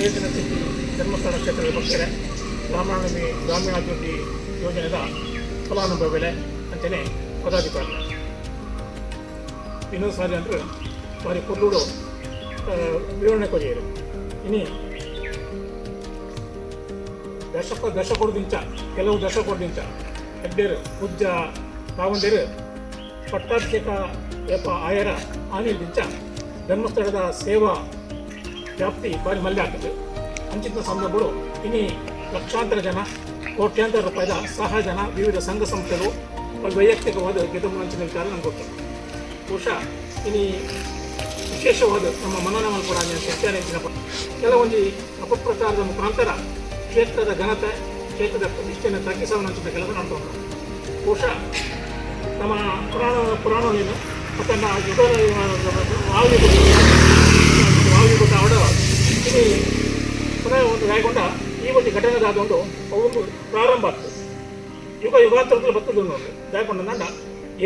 ಚೇತನ ಸ್ಥಿತಿ ಧರ್ಮಸ್ಥಳ ಕ್ಷೇತ್ರದ ಪಕ್ಷದ ರಾಮನವಮಿ ಗ್ರಾಮೀಣಾಭಿವೃದ್ಧಿ ಯೋಜನೆದ ಫಲಾನುಭವಿ ಬೆಲೆ ಅಂತಲೇ ಪದಾಧಿಕಾರಿ ಇನ್ನೊಂದು ಸಾರಿ ಅಂದ್ರೆ ಬಾರಿ ಕೊಲ್ಲೂರು ವಿವರಣೆ ಕೊರಿಯರು ಇನಿ ದಶಕ ದಶಕದಿಂದ ಕೆಲವು ದಶಕದಿಂದ ಹೆಗ್ಡೇರು ಪೂಜ್ಯ ತಾವಂದೇರು ಪಟ್ಟಾಭಿಷೇಕ ಏಪ ಆಯರ ಆನೆಯಿಂದ ಧರ್ಮಸ್ಥಳದ ಸೇವಾ ವ್ಯಾಪ್ತಿ ಬಾರಿ ಮಲ್ಯ ಆಗ್ತದೆ. ಅಂಚಿನ ಸಂದರ್ಭಗಳು ಇನಿ ಲಕ್ಷಾಂತರ ಜನ, ಕೋಟ್ಯಾಂತರ ರೂಪಾಯಿದ ಸಹ ಜನ, ವಿವಿಧ ಸಂಘ ಸಂಸ್ಥೆಗಳು ವೈಯಕ್ತಿಕವಾದ ಗೆದ್ದು ವಿಚಾರ ನಂಗೆ ಗೊತ್ತು. ಬಹುಶಃ ಇನಿ ವಿಶೇಷವಾದ ನಮ್ಮ ಮನೋನಮನ ಕೂಡ ಹೆಚ್ಚಿನ ಕೆಲವೊಂದು ಅಪಪ್ರಚಾರದ ಮುಖಾಂತರ ಕ್ಷೇತ್ರದ ಘನತೆ, ಕ್ಷೇತ್ರದ ಪ್ರತಿಷ್ಠೆಯನ್ನು ತಗ್ಗಿಸುವಂಥ ಕೆಲಸ ಮಾಡ್ಕೊಂಡು ಬಹುಶಃ ನಮ್ಮ ಪುರಾಣ ಪುರಾಣವನ್ನು ಮತ್ತು ನಾವು ಇದು ಪುನಃ ಒಂದು ಗಾಯಗೊಂಡ ಈ ಒಂದು ಘಟನೆದಾದ ಒಂದು ಒಂದು ಪ್ರಾರಂಭ ಆಗ್ತದೆ. ಯುಗ ಯುಗಾಂತರದಲ್ಲಿ ಬರ್ತದೆ ನೋಡಿ ಗಾಯಗೊಂಡ ನನ್ನ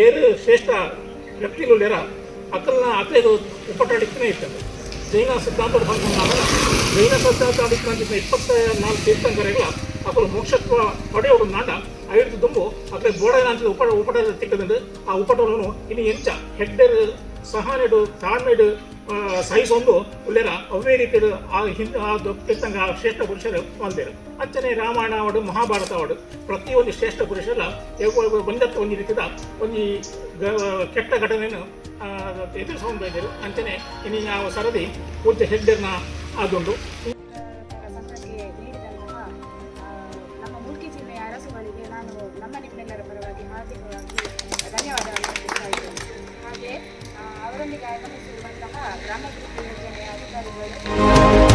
ಏರು ಶ್ರೇಷ್ಠ ವ್ಯಕ್ತಿಗಳು ಲೇರ ಅಕ್ಕಲ್ನ ಅಕ್ಕಲಿಗೆ ಉಪಟಾಡಿಕ್ಕನೇ ಇರ್ತದೆ. ಜೈನ ಸಿದ್ಧಾಂತದ ಬಂದ ಜೈನ ಸಿದ್ಧಾಂತ ಇಪ್ಪತ್ತ ನಾಲ್ಕು ತೀರ್ಥಂಕರಗಳ ಅಕ್ಕಲು ಮೋಕ್ಷತ್ವ ಪಡೆಯೋಡು ನಾಡ ಐದು ತುಂಬು ಅಕ್ಕಲೆ ಅಂತ ಉಪ ಉಪಟ ತಿಕ್ಕದಂದು ಆ ಉಪಟವನ್ನು ಇನ್ನು ಹೆಂಚ ಹೆಡ್ಡರ್ ಸಹನೆಡು ತಾಳ್ಮೆಡು ಸಹಿಸೊಂದು ಉಲ್ಲೆರ ಅವೇ ರೀತಿಯ ಆ ಹಿಂದೆ ತೀರ್ಥಂಗ ಆ ಶ್ರೇಷ್ಠ ಪುರುಷರು ಹೊಂದಿರು ಅಂಚನೆ ರಾಮಾಯಣ ಅವಡು ಮಹಾಭಾರತ ಅವಡು ಪ್ರತಿಯೊಂದು ಶ್ರೇಷ್ಠ ಪುರುಷರ ಬಂದತ್ತ ಒಂದು ರೀತಿಯ ಒಂದು ಕೆಟ್ಟ ಘಟನೆಯನ್ನು ಎದುರಿಸ್ಕೊಂಡು ಬಂದಿರು ಅಂಚನೆ ಇನ್ನು ನಾವು ಸರದಿ ಪೂಜ್ಯ ಹೆಗ್ಡೆರ್ನ ಆದೊಂದು ಹಾರ್ದಿಕವಾಗಿ ಆ, ಅವರೊಂದಿಗೆ ಆಗಮಿಸಿರುವಂತಹ ಗ್ರಾಮಾಭಿವೃದ್ಧಿ ಯೋಜನೆಯ ಅಧಿಕಾರಿಗಳು